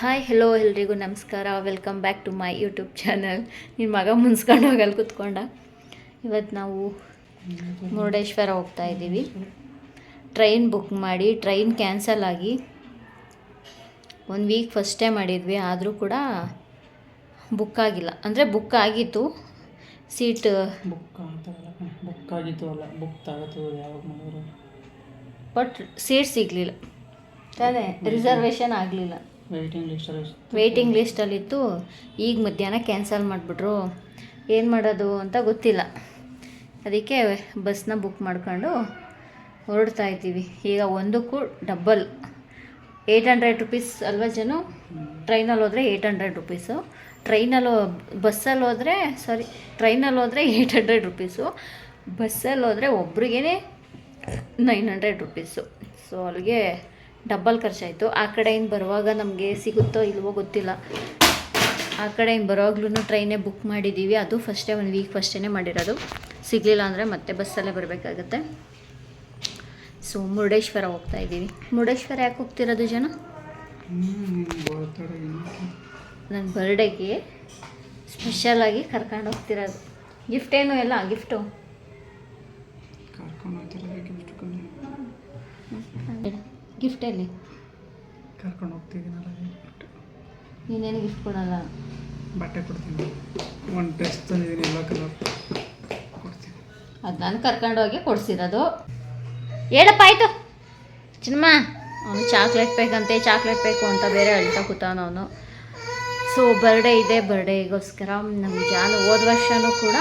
Hi hello ಎಲ್ರಿಗೂ ನಮಸ್ಕಾರ. Welcome back to my YouTube channel ನಿನ್ನ ಮಗ ಮುನ್ಸ್ಕೊಂಡು ಹೋಗಲ್ಲಿ ಕುತ್ಕೊಂಡ. ಇವತ್ತು ನಾವು ಮುರುಡೇಶ್ವರ ಹೋಗ್ತಾ ಇದ್ದೀವಿ. ಟ್ರೈನ್ ಬುಕ್ ಮಾಡಿ ಟ್ರೈನ್ ಕ್ಯಾನ್ಸಲ್ ಆಗಿ ಒಂದು ವೀಕ್ ಫಸ್ಟೇ ಮಾಡಿದ್ವಿ. ಆದರೂ ಕೂಡ ಬುಕ್ ಆಗಿಲ್ಲ. ಅಂದರೆ ಬುಕ್ ಆಗಿತ್ತು. ಸೀಟ್ ಬುಕ್ ಬುಕ್ ಆಗಿತ್ತು ಅಲ್ಲ. ಬುಕ್ ತಗೋತು ಯಾವಾಗ ಬಟ್ ಸೀಟ್ ಸಿಗಲಿಲ್ಲ. ತಾನೇ ರಿಸರ್ವೇಷನ್ ಆಗಲಿಲ್ಲ. ವೆಯ್ಟಿಂಗ್ ಲಿಸ್ಟಲ್ಲಿತ್ತು ಈಗ ಮಧ್ಯಾಹ್ನ ಕ್ಯಾನ್ಸಲ್ ಮಾಡಿಬಿಟ್ರು. ಏನು ಮಾಡೋದು ಅಂತ ಗೊತ್ತಿಲ್ಲ. ಅದಕ್ಕೆ ಬಸ್ನ ಬುಕ್ ಮಾಡ್ಕೊಂಡು ಹೊರಡ್ತಾ ಇದ್ದೀವಿ. ಈಗ ಒಂದಕ್ಕೂ ಡಬ್ಬಲ್ ಏಯ್ಟ್ ಹಂಡ್ರೆಡ್ ರುಪೀಸ್ ಅಲ್ವಾ ಜನ? ಟ್ರೈನಲ್ಲಿ ಹೋದರೆ ಏಯ್ಟ್ ಹಂಡ್ರೆಡ್ ರುಪೀಸು ಟ್ರೈನಲ್ಲಿ ಬಸ್ಸಲ್ಲಿ ಹೋದರೆ ಸಾರಿ ಟ್ರೈನಲ್ಲಿ ಹೋದರೆ ಏಯ್ಟ್ ಹಂಡ್ರೆಡ್ ರುಪೀಸು ಬಸ್ಸಲ್ಲಿ ಹೋದರೆ ಒಬ್ರಿಗೇ ನೈನ್ ಹಂಡ್ರೆಡ್ ರುಪೀಸು ಸೊ ಅಲ್ಲಿಗೆ ಡಬ್ಬಲ್ ಖರ್ಚಾಯಿತು. ಆ ಕಡೆಯಿಂದ ಬರುವಾಗ ನಮಗೆ ಸಿಗುತ್ತೋ ಇಲ್ವೋ ಗೊತ್ತಿಲ್ಲ. ಆ ಕಡೆಯಿಂದ ಬರೋವಾಗ್ಲೂ ಟ್ರೈನೇ ಬುಕ್ ಮಾಡಿದ್ದೀವಿ ಅದು ಫಸ್ಟೇ ಒಂದು ವೀಕ್ ಫಸ್ಟೇ ಮಾಡಿರೋದು. ಸಿಗಲಿಲ್ಲ ಅಂದರೆ ಮತ್ತೆ ಬಸ್ಸಲ್ಲೇ ಬರಬೇಕಾಗತ್ತೆ. ಸೊ ಮುರುಡೇಶ್ವರ ಹೋಗ್ತಾ ಇದ್ದೀವಿ. ಮುರುಡೇಶ್ವರ ಯಾಕೆ ಹೋಗ್ತಿರೋದು ಜನ? ನನ್ನ ಬರ್ಡೇಗೆ ಸ್ಪೆಷಲಾಗಿ ಕರ್ಕೊಂಡು ಹೋಗ್ತಿರೋದು. ಗಿಫ್ಟ್ ಏನು ಎಲ್ಲ ಗಿಫ್ಟು ಕರ್ಕೊಂಡು ಹೋಗ್ತಾರೆ ಗಿಫ್ಟ್ ಗಿಫ್ಟ್ ಎಲ್ಲಿ ಕರ್ಕೊಂಡು ಹೋಗ್ತಿದ್ದೀನಲ್ಲ. ನೀನೇನು ಗಿಫ್ಟ್ ಕೊಡಲ್ಲ? ಬಟ್ಟೆ ಕೊಡ್ತೀನಿ. ಒಂದು ಡ್ರೆಸ್ ತಂದಿದ್ದೀನಿ ಎಲ್ಲ ಕಲರ್ ಕೊಡ್ತೀನಿ. ಅದು ನಾನು ಕರ್ಕೊಂಡೋಗಿ ಕೊಡಿಸಿರೋದು. ಹೇಳಪ್ಪ ಆಯಿತು. ಚಿನ್ನಮ್ಮ ಅವನು ಚಾಕ್ಲೇಟ್ ಬೇಕಂತೆ ಚಾಕ್ಲೇಟ್ ಬೇಕು ಅಂತ ಬೇರೆ ಹೇಳ್ತಾ ಕೂತಾನ ಅವನು. ಸೊ ಬರ್ಡೇ ಇದೆ ಬರ್ಡೇಗೋಸ್ಕರ ನಮ್ಮ ಜಾನು ಹೋದ ವರ್ಷವೂ ಕೂಡ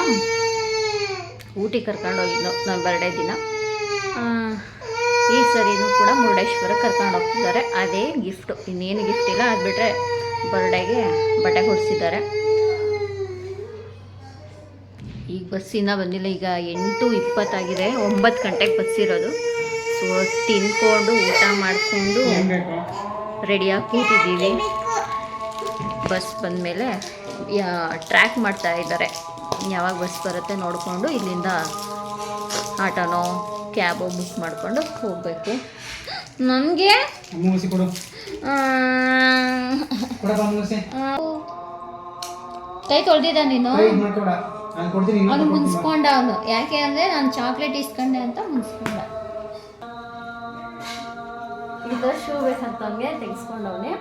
ಊಟಿ ಕರ್ಕೊಂಡೋಗಿದ್ದು ನನ್ನ ಬರ್ಡೇ ದಿನ. ಈ ಸರಿನೂ ಕೂಡ ಮುರುಡೇಶ್ವರ ಕರ್ಕೊಂಡು ಹೋಗ್ತಿದ್ದಾರೆ. ಅದೇ ಗಿಫ್ಟು ಇನ್ನೇನು ಗಿಫ್ಟ್ ಇಲ್ಲ. ಅದು ಬಿಟ್ಟರೆ ಬರ್ಡೇಗೆ ಬಟ್ಟೆ ಕೊಡಿಸಿದ್ದಾರೆ. ಈಗ ಬಸ್ಸಿನ ಬಂದಿಲ್ಲ. ಈಗ ಎಂಟು ಇಪ್ಪತ್ತಾಗಿದೆ ಒಂಬತ್ತು ಗಂಟೆಗೆ ಬಸ್ ಇರೋದು. ಸೊ ತಿನ್ಕೊಂಡು ಊಟ ಮಾಡಿಕೊಂಡು ರೆಡಿಯಾಗಿ ಕೂತಿದ್ದೀವಿ. ಬಸ್ ಬಂದಮೇಲೆ ಟ್ರ್ಯಾಕ್ ಮಾಡ್ತಾ ಇದ್ದಾರೆ. ಯಾವಾಗ ಬಸ್ ಬರುತ್ತೆ ನೋಡಿಕೊಂಡು ಇಲ್ಲಿಂದ ಆಟೋನೋ ಕ್ಯಾಬು ಬುಕ್ ಮಾಡಿಕೊಂಡು ಹೋಗಬೇಕು. ನನಗೆ ಮೂಸಿ ಕೊಡು. ಕೊಡಪ್ಪ ಮೂಸಿ ಕೈ ತೊಳೆದಿದ್ದ ನೀನು? ಅದು ಅವನು ಮುನ್ಸ್ಕೊಂಡ ಅವನು. ಯಾಕೆ ಅಂದರೆ ನಾನು ಚಾಕ್ಲೇಟ್ ಇಸ್ಕೊಂಡೆ ಅಂತ ಮುನ್ಸ್ಕೊಂಡ. ಇದು ಶೂ ಬೇಕಂತ ಅವನಿಗೆ ತೆಗೆಸ್ಕೊಂಡವನೆ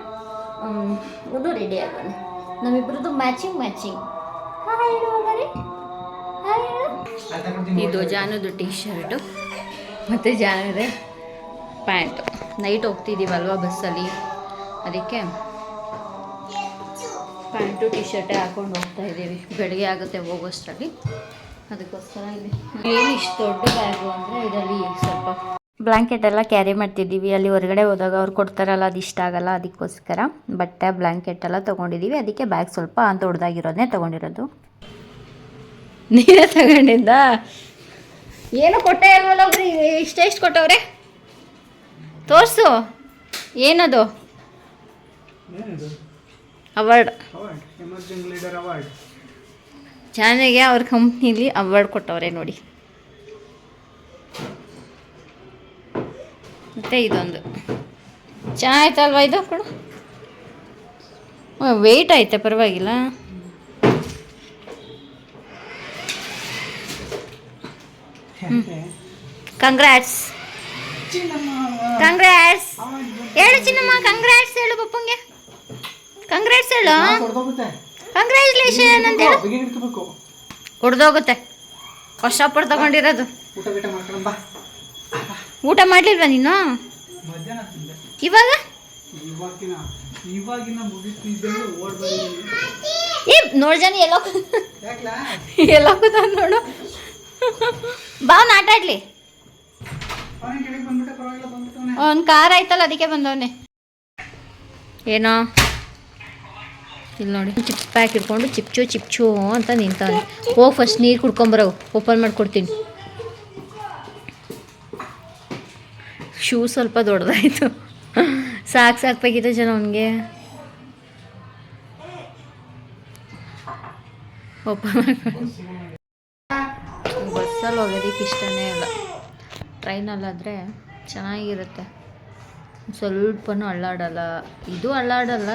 ಇದು ರೆಡಿ ಆಗೋಣ. ನಮ್ಮಿಬ್ರದ್ದು ಮ್ಯಾಚಿಂಗ್ ಮ್ಯಾಚಿಂಗ್ ಇದು ಜಾನುದು ಟೀ ಶರ್ಟು ಮತ್ತು ಜಾನುದೆ. ಪ್ಯಾಂಟು. ನೈಟ್ ಹೋಗ್ತಿದ್ದೀವಲ್ವ ಬಸ್ಸಲ್ಲಿ? ಅದಕ್ಕೆ ಪ್ಯಾಂಟು ಟಿ ಶರ್ಟೇ ಹಾಕೊಂಡು ಹೋಗ್ತಾ ಇದ್ದೀವಿ. ಬೆಳಗ್ಗೆ ಆಗುತ್ತೆ ಹೋಗೋಷ್ಟರಲ್ಲಿ. ಅದಕ್ಕೋಸ್ಕರ ಇಲ್ಲಿ. ಏನು ಇಷ್ಟು ದೊಡ್ಡ ಬ್ಯಾಗು ಅಂದರೆ ಇದರಲ್ಲಿ ಸ್ವಲ್ಪ ಬ್ಲ್ಯಾಂಕೆಟ್ ಎಲ್ಲ ಕ್ಯಾರಿ ಮಾಡ್ತಿದ್ದೀವಿ. ಅಲ್ಲಿ ಹೊರಗಡೆ ಹೋದಾಗ ಅವ್ರು ಕೊಡ್ತಾರಲ್ಲ, ಅದು ಇಷ್ಟ ಆಗಲ್ಲ, ಅದಕ್ಕೋಸ್ಕರ. ಬಟ್ಟೆ ಬ್ಲ್ಯಾಂಕೆಟ್ ಎಲ್ಲ ತೊಗೊಂಡಿದ್ದೀವಿ. ಅದಕ್ಕೆ ಬ್ಯಾಗ್ ಸ್ವಲ್ಪ ದೊಡ್ಡದಾಗಿರೋದನ್ನೇ ತೊಗೊಂಡಿರೋದು. ನೀನೇ ತಗೊಂಡಿದ್ದ? ಏನು ಕೊಟ್ಟೆ ಅಲ್ವಲ್ಲ ಒಬ್ರು? ಇಷ್ಟೆಷ್ಟು ಕೊಟ್ಟವ್ರೆ? ತೋರಿಸು. ಏನದು? ಅವಾರ್ಡ್ ಚೆನ್ನಾಗೆ ಅವ್ರ ಕಂಪ್ನಿಲಿ ಅವಾರ್ಡ್ ಕೊಟ್ಟವ್ರೆ ನೋಡಿ. ಮತ್ತೆ ಇದೊಂದು. ಚೆನ್ನಾಯ್ತಲ್ವಾ ಇದು ಕೊಡು? ವೆಯ್ಟ್ ಐತೆ ಪರವಾಗಿಲ್ಲ. ಕಂಗ್ರ್ಯಾಟ್ಸ್ ಕಂಗ್ರಾಟ್ಸ್ ಹೇಳು ಚಿನ್ನಮ್ಮ ಕಂಗ್ರಾಟ್ಸ್ ಹೇಳು ಪಪ್ಪಂಗೆ. ಕಂಗ್ರಾಟ್ಸ್ ಹೇಳು. ಕಂಗ್ರಾಚುಲೇಷನ್ ಕಂಗ್ರ್ಯಾಚುಲೇಷನ್ ಅಂತ ಹೇಳು. ಹೊಡೆದೋಗುತ್ತೆ ಕಷ್ಟಪಟ್ಟು ತಗೊಂಡಿರೋದು. ಊಟ ಮಾಡ್ಲಿಲ್ವಾ ನೀನು? ಇವಾಗ? ಇವಾಗಿನ ಎಲ್ಲ ಎಲ್ಲ ಏ ನೋಡ್ ಜನ ಎಲ್ಲೋ ಯಾಕ್ಲಾ? ಎಲ್ಲೋ ಕೂತ ನೋಡು. ಬಾವ್ನ ಆಟ ಆಡ್ಲಿ. ಕಾರ್ ಆಯ್ತಲ್ಲ, ಅದಕ್ಕೆ ಬಂದವನೆ. ಏನೋ? ಇಲ್ಲಿ ನೋಡಿ. ಚಿಪ್ ಪ್ಯಾಕ್ ಇಟ್ಕೊಂಡು ಚಿಪ್ಚು ಚಿಪ್ಚು ಅಂತ ನಿಂತವನೆ ಹೋಗಿ ಫಸ್ಟ್ ನೀರು ಕುಡ್ಕೊಂಬರೋ ಓಪನ್ ಮಾಡ್ಕೊಡ್ತೀನಿ. ಶೂ ಸ್ವಲ್ಪ ದೊಡ್ಡದಾಯಿತು ಸಾಕು, ಸಾಕ್ಬೇಕಿತ್ತು ಜನ ಅವನಿಗೆ. ಓಪನ್ ಬಸ್ಸಲ್ಲಿ ಹೋಗೋದಕ್ಕೆ ಇಷ್ಟನೇ ಇಲ್ಲ. ಟ್ರೈನಲ್ಲಾದರೆ ಚೆನ್ನಾಗಿರುತ್ತೆ. ಸ್ವಲ್ಪನೂ ಅಳ್ಳಾಡಲ್ಲ ಇದು ಅಳ್ಳಾಡಲ್ಲ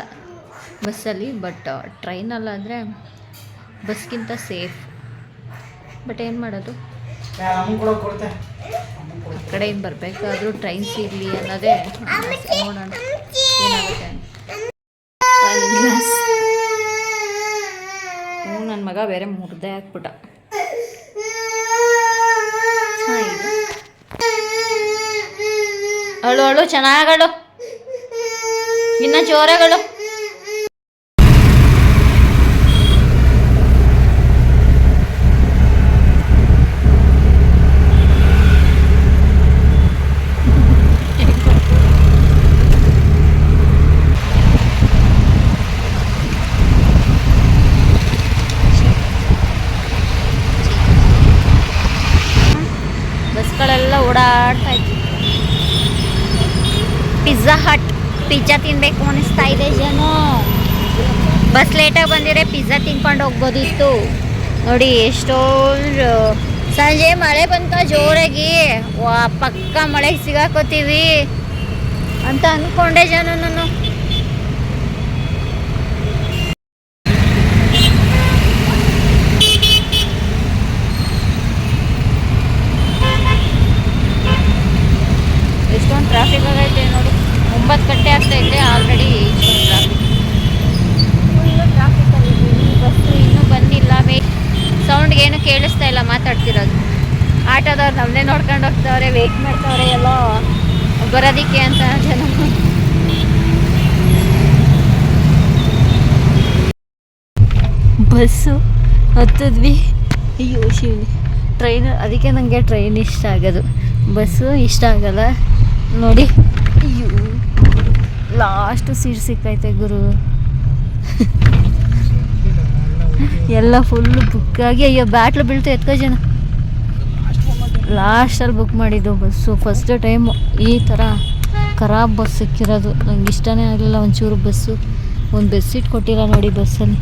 ಬಸ್ಸಲ್ಲಿ, ಬಟ್ ಟ್ರೈನಲ್ಲಾದರೆ ಬಸ್ಗಿಂತ ಸೇಫ್. ಬಟ್ ಏನು ಮಾಡೋದು? ಆ ಕಡೆಯಿಂದ ಬರಬೇಕಾದ್ರೂ ಟ್ರೈನ್ ಸಿಗಲಿ ಅನ್ನೋದೇ. ನೋಡೋಣ. ಏನಾಗುತ್ತೆ ಹ್ಞೂ ನನ್ನ ಮಗ ಬೇರೆ ಮುರ್ದೆ ಹಾಕ್ಬಿಟ್ಟ ಅಳು ಅಳು ಚೆನ್ನಾಗಳು ಇನ್ನ ಜೋರಗಳು ಹಟ್. ಪಿಜ್ಜಾ ತಿನ್ಬೇಕು ಅನಿಸ್ತಾ ಇದೆ ಜನ. ಬಸ್ ಲೇಟಾಗಿ ಬಂದಿದ್ರೆ ಪಿಜ್ಜಾ ತಿನ್ಕೊಂಡು ಹೋಗ್ಬೋದಿತ್ತು. ನೋಡಿ, ಎಷ್ಟೊಂದು, ಸಂಜೆ ಮಳೆ ಬಂತ ಜೋರಾಗಿ. ವಾ, ಪಕ್ಕ ಮಳೆಗೆ ಸಿಗಾಕೋತೀವಿ ಅಂತ ಅಂದ್ಕೊಂಡೆ ಜನ ನಾನು ಎಷ್ಟೊಂದು ಟ್ರಾಫಿಕ್ ಆಗೈತೆ ನೋಡಿ. ಒಂಬತ್ತು ಗಂಟೆ ಆಲ್ರೆಡಿ ಟ್ರಾಫಿಕ್ ಫುಲ್ಲು ಟ್ರಾಫಿಕಲ್ಲಿ ಬಸ್ಸು ಇನ್ನೂ ಬಂದಿಲ್ಲ. ವೇ ಸೌಂಡ್ಗೆ ಏನು ಕೇಳಿಸ್ತಾ ಇಲ್ಲ ಮಾತಾಡ್ತಿರೋದು. ಆಟೋದವ್ರು ನಮ್ಮನ್ನೇ ನೋಡ್ಕೊಂಡು ಹೋಗ್ತಾವ್ರೆ ವೆಯ್ಟ್ ಮಾಡ್ತಾವ್ರೆ ಎಲ್ಲ ಬರೋದಿಕ್ಕೆ ಅಂತ ಜನ. ಬಸ್ಸು ಹತ್ತಿದ್ವಿ. ಅಯ್ಯೋ, ಶಿವನಿ. ಟ್ರೈನ್ ಅದಕ್ಕೆ ನನಗೆ ಟ್ರೈನ್ ಇಷ್ಟ ಆಗೋದು. ಬಸ್ಸು ಇಷ್ಟ ಆಗಲ್ಲ. ನೋಡಿ. ಲಾಸ್ಟ್ ಸೀಟ್ ಸಿಕ್ಕೈತೆ ಗುರು. ಎಲ್ಲ ಫುಲ್ಲು ಬುಕ್ಕಾಗಿ ಅಯ್ಯೋ ಬ್ಯಾಟ್ಲು ಬೀಳ್ತು ಎತ್ಕೋ ಜನ. ಲಾಸ್ಟಲ್ಲಿ ಬುಕ್ ಮಾಡಿದ್ದು ಬಸ್ಸು ಫಸ್ಟ್ ಟೈಮು ಈ ಥರ ಖರಾಬ್ ಬಸ್ ಸಿಕ್ಕಿರೋದು. ನಂಗೆ ಇಷ್ಟನೇ ಆಗಲಿಲ್ಲ ಒಂಚೂರು ಬಸ್ಸು ಒಂದು ಬೆಡ್ ಸೀಟ್ ಕೊಟ್ಟಿಲ್ಲ ನೋಡಿ ಬಸ್ಸಲ್ಲಿ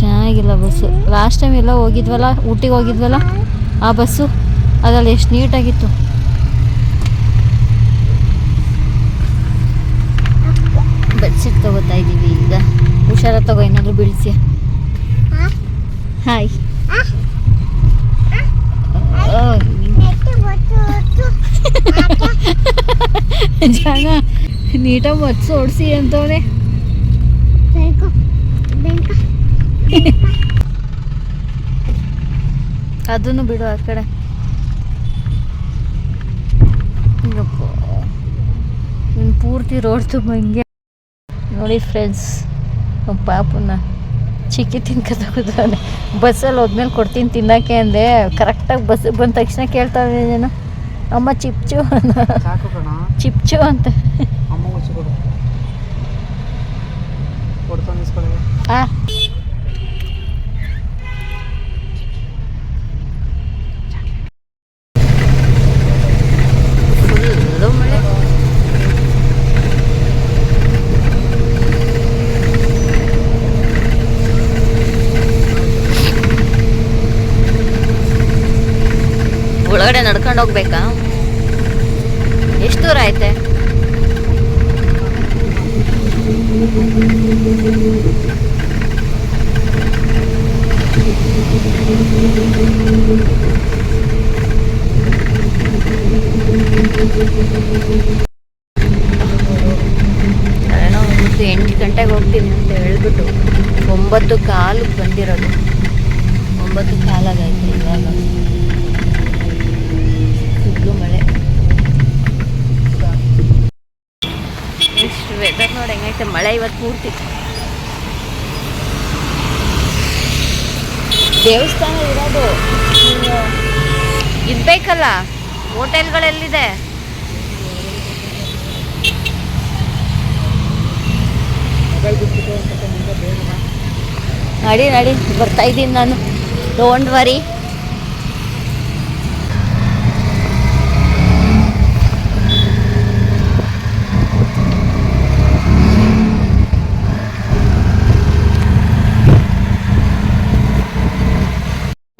ಚೆನ್ನಾಗಿಲ್ಲ ಬಸ್ಸು ಲಾಸ್ಟ್ ಟೈಮ್ ಎಲ್ಲ ಹೋಗಿದ್ವಲ್ಲ, ಊಟಿಗೆ ಹೋಗಿದ್ವಲ್ಲ, ಆ ಬಸ್ಸು ಅದರಲ್ಲಿ ಎಷ್ಟು ನೀಟಾಗಿತ್ತು ಬೆಡ್ಶೀಟ್ ತಗೋತಾ ಇದ್ದೀವಿ ಈಗ. ಹುಷಾರ ತಗೋ, ಏನಾದರೂ ಬೀಳ್ಸಿ. ಹಾಯ್. ಜಾಗ ನೀಟಾಗಿ ಒತ್ಸಿ ಓಡಿಸಿ ಅಂತವನೇ. ಅದನ್ನು ಬಿಡು ಆ ಕಡೆ. ಪೂರ್ತಿ ರೋಡ್ ತುಂಬ ಹಿಂಗೆ ನೋಡಿ ಫ್ರೆಂಡ್ಸ್ ಪಾಪುನ ಚಿಕ್ಕಿ ತಿನ್ಕೊತಾನೆ ಬಸ್ಸಲ್ಲಿ ಹೋದ್ಮೇಲೆ ಕೊಡ್ತೀನಿ ತಿನ್ನೋಕ್ಕೆ ಅಂದೆ. ಕರೆಕ್ಟಾಗಿ ಬಸ್ಸಿಗೆ ಬಂದ ತಕ್ಷಣ ಕೇಳ್ತಾವೆ ಏನು ಅಮ್ಮ ಚಿಪ್ಚು ಕಣ. ಚಿಪ್ಚು ಅಂತ. ಅಮ್ಮ ಮುಚ್ಚಿ ಕೊಡು ಕೊಡ್ತಾನೆ ಇಸ್ಕೊಳ್ಳಿ ಆ ಫುಲ್ಲು ಮಳೆ ಒಳಗಡೆ ನಡ್ಕೊಂಡು ಹೋಗ್ಬೇಕಾ ಎಷ್ಟು ದೂರ ಐತೆ? ಏನೋ ಒಂದು ಎಂಟು ಗಂಟೆಗೆ ಹೋಗ್ತೀನಿ ಅಂತ ಹೇಳ್ಬಿಟ್ಟು ಒಂಬತ್ತು ಕಾಲು ಬಂದಿರೋದು. ಒಂಬತ್ತು ಕಾಲಾಗೈತೆ ಇವಾಗ ಫುಲ್ಲು ಮಳೆ ಎಷ್ಟು ವೆದರ್ ನೋಡಿ ಹೆಂಗೈತೆ ಮಳೆ ಇವತ್ತು ಪೂರ್ತಿ. ದೇವಸ್ಥಾನ ಇರೋದು. ಇರ್ಬೇಕಲ್ಲ ಹೋಟೆಲ್ಗಳೆಲ್ಲಿದೆ. ನಡಿ ನಡಿ, ಬರ್ತಾ ಇದ್ದೀನಿ ನಾನು. ಡೋಂಟ್ ವರಿ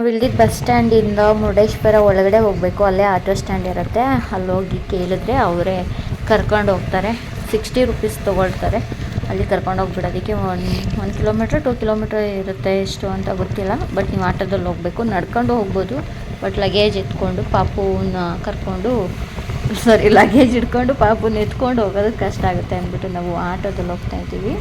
ಇಲ್ದಿದ್ದ ಬಸ್ ಸ್ಟ್ಯಾಂಡಿಂದ ಮುರುಡೇಶ್ವರ ಒಳಗಡೆ ಹೋಗಬೇಕು. ಅಲ್ಲೇ ಆಟೋ ಸ್ಟ್ಯಾಂಡ್ ಇರುತ್ತೆ. ಅಲ್ಲಿ ಹೋಗಿ ಕೇಳಿದ್ರೆ ಅವರೇ ಕರ್ಕೊಂಡು ಹೋಗ್ತಾರೆ. ಸಿಕ್ಸ್ಟಿ ರುಪೀಸ್ ತೊಗೊಳ್ತಾರೆ. ಅಲ್ಲಿ ಕರ್ಕೊಂಡು ಹೋಗ್ಬಿಡೋದಕ್ಕೆ one one kilometre, two kilometre ಇರುತ್ತೆ ಎಷ್ಟು ಅಂತ ಗೊತ್ತಿಲ್ಲ. ಬಟ್ ನೀವು ಆಟೋದಲ್ಲಿ ಹೋಗಬೇಕು. ನಡ್ಕೊಂಡು ಹೋಗ್ಬೋದು. ಬಟ್ ಲಗೇಜ್ ಎತ್ಕೊಂಡು ಪಾಪುನ ಕರ್ಕೊಂಡು ಸಾರಿ ಲಗೇಜ್ ಇಟ್ಕೊಂಡು ಪಾಪುನ ಎತ್ಕೊಂಡು ಹೋಗೋದಕ್ಕೆ ಕಷ್ಟ ಆಗುತ್ತೆ ಅಂದ್ಬಿಟ್ಟು ನಾವು ಆಟೋದಲ್ಲಿ ಹೋಗ್ತಾ ಇದ್ದೀವಿ.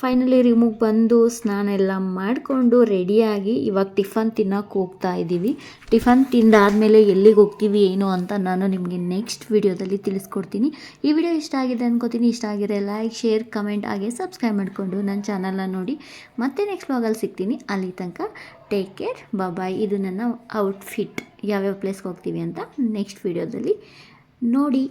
ಫೈನಲಿ ರಿಮೂವ್ ಬಂದು ಸ್ನಾನ ಎಲ್ಲ ಮಾಡಿಕೊಂಡು ರೆಡಿಯಾಗಿ ಇವಾಗ ಟಿಫನ್ ತಿನ್ನೋಕೆ ಹೋಗ್ತಾ ಇದ್ದೀವಿ. ಟಿಫನ್ ತಿಂದಾದಮೇಲೆ ಎಲ್ಲಿಗೆ ಹೋಗ್ತೀವಿ, ಏನು ಅಂತ ನಾನು ನಿಮಗೆ ನೆಕ್ಸ್ಟ್ ವಿಡಿಯೋದಲ್ಲಿ ತಿಳಿಸ್ಕೊಡ್ತೀನಿ. ಈ ವಿಡಿಯೋ ಇಷ್ಟ ಆಗಿದೆ ಅನ್ಕೋತೀನಿ. ಇಷ್ಟ ಆಗಿದೆ ಲೈಕ್ ಶೇರ್ ಕಮೆಂಟ್ ಹಾಗೆ ಸಬ್ಸ್ಕ್ರೈಬ್ ಮಾಡಿಕೊಂಡು ನನ್ನ ಚಾನಲ್ನ ನೋಡಿ. ಮತ್ತೆ ನೆಕ್ಸ್ಟ್ ವ್ಲಾಗಲ್ಲಿ ಸಿಗ್ತೀನಿ. ಅಲ್ಲಿ ತನಕ ಟೇಕ್ ಕೇರ್ ಬಾಯ್ ಇದು ನನ್ನ ಔಟ್ಫಿಟ್ ಯಾವ್ಯಾವ ಪ್ಲೇಸ್ಗೆ ಹೋಗ್ತೀವಿ ಅಂತ ನೆಕ್ಸ್ಟ್ ವಿಡಿಯೋದಲ್ಲಿ ನೋಡಿ.